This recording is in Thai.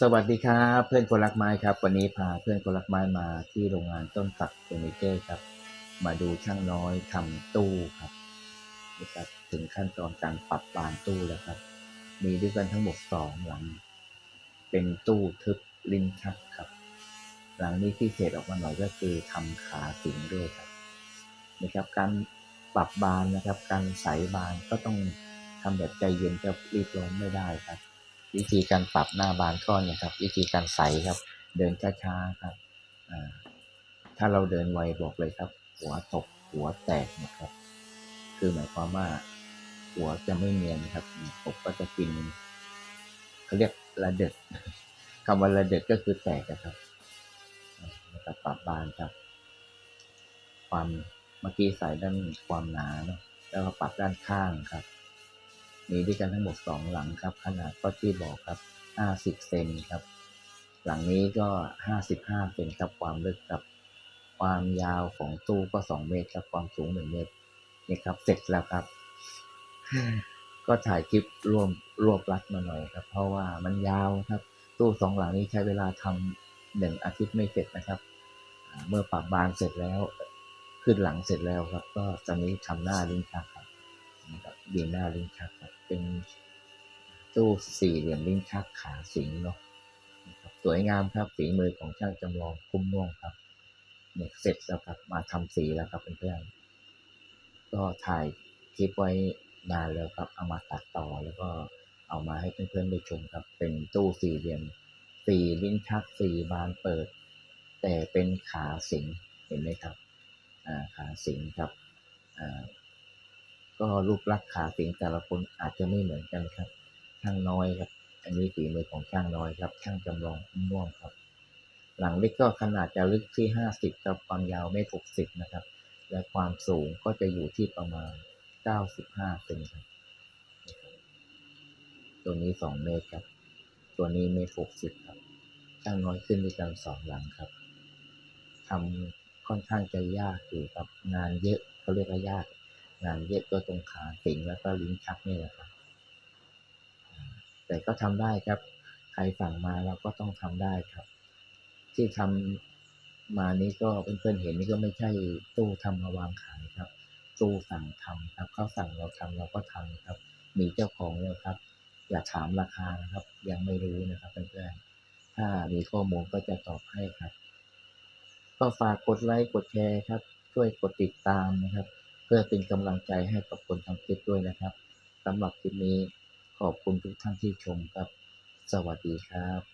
สวัสดีครับเพื่อนคนรักไม้ครับ วันนี้พาเพื่อนคนรักไม้มาที่โรงงานต้นสักเฟอร์นิเจอร์ครับ มาดูช่างน้อยทำตู้ครับนี่ครับถึงขั้นตอนการปรับบานตู้แล้วครับ มีด้วยกันทั้งหมดสองหลัง เป็นตู้ทึบลิ้นชักครับ หลังนี้พิเศษออกมาหน่อยก็คือทำขาสิงด้วยครับนะครับการปรับบานนะครับ การใสบานก็ต้องทำแบบใจเย็นครับรีบร้อนไม่ได้ครับ วิธีการปรับหน้าบานก้อนเนี่ยครับ วิธีการใสครับ เดินช้าๆครับถ้าเราเดินไวบอกเลยครับ หัวตกหัวแตกนะครับ คือหมายความว่า หัวจะไม่เนียนครับตกก็จะกินเขาเรียกระเด็ดคำว่าระเด็ดก็คือแตกอะครับอ่านะครับปรับบานครับ ความเมื่อกี้ใส่ด้านความหนาเนาะแล้วก็ปรับด้านข้างครับ มีด้วยกันทั้งหมดสองหลังครับ ขนาดก็ที่บอกครับห้าสิบเซนครับ หลังนี้ก็ห้าสิบห้าเซนครับ ความลึกครับ ความยาวของตู้ก็สองเมตรครับ ความสูงหนึ่งเมตร นี่ครับ เสร็จแล้วครับ ก็ถ่ายคลิปรวมรวบรัดมาหน่อยครับ เพราะว่ามันยาวครับ ตู้สองหลังนี้ใช้เวลาทำหนึ่งอาทิตย์ไม่เสร็จนะครับ เมื่อปรับบานเสร็จแล้ว ขึ้นหลังเสร็จแล้วครับ ก็ตอนนี้ทำหน้าลิ้นชักครับ นะครับดีหน้าลิ้นชักครับเป็นตู้สี่เหลี่ยมลิ้นชักขาสิงเนาะนะครับสวยงามครับฝีมือของช่างจำลองคุ้มม่วงครับเนี่ยเสร็จแล้วครับมาทำสีแล้วครับเพื่อนๆก็ถ่ายคลิปไว้นานแล้วครับเอามาตัดต่อแล้วก็เอามาให้เพื่อนๆได้ชมครับ เป็นตู้สี่เหลี่ยมสี่ลิ้นชักสี่บานเปิด แต่เป็นขาสิงเห็นไหมครับอ่าขาสิงครับอ่า ก็รูปลักษณ์ขาสิงแต่ละคนอาจจะไม่เหมือนกันครับ ช่างน้อยครับ อันนี้ฝีมือของช่างน้อยครับ ช่างจำลองพุ่มม่วงครับ หลังเล็กก็ขนาดจะลึกที่ห้าสิบครับความยาวเมตรหกสิบนะครับ และความสูงก็จะอยู่ที่ประมาณเก้าสิบห้าเซนครับ ตัวนี้สองเมตรครับ ตัวนี้เมตรหกสิบครับ ช่างน้อยขึ้นด้วยกันสองหลังครับทำค่อนข้างจะยากอยู่ครับ งานเยอะเขาเรียกว่ายาก งานเยอะก็ตรงขาสิงแล้วก็ลิ้นชักนี่แหละครับแต่ก็ทำได้ครับ ใครสั่งมาเราก็ต้องทำได้ครับ ที่ทำมานี้ก็เพื่อนๆเห็นนี่ก็ไม่ใช่ตู้ทำมาวางขายครับ ตู้สั่งทำครับเขาสั่งเราทำเราก็ทำครับ มีเจ้าของแล้วครับ อย่าถามราคานะครับ ยังไม่รู้นะครับเพื่อนๆถ้ามีข้อมูลก็จะตอบให้ครับ ก็ฝากกดไลค์กดแชร์ครับ ช่วยกดติดตามนะครับ พื่อเป็นกำลังใจให้กับคนทำคลิปด้วยนะครับสำหรับคลิปนี้ขอบคุณทุกท่านที่ชมครับ สวัสดีครับ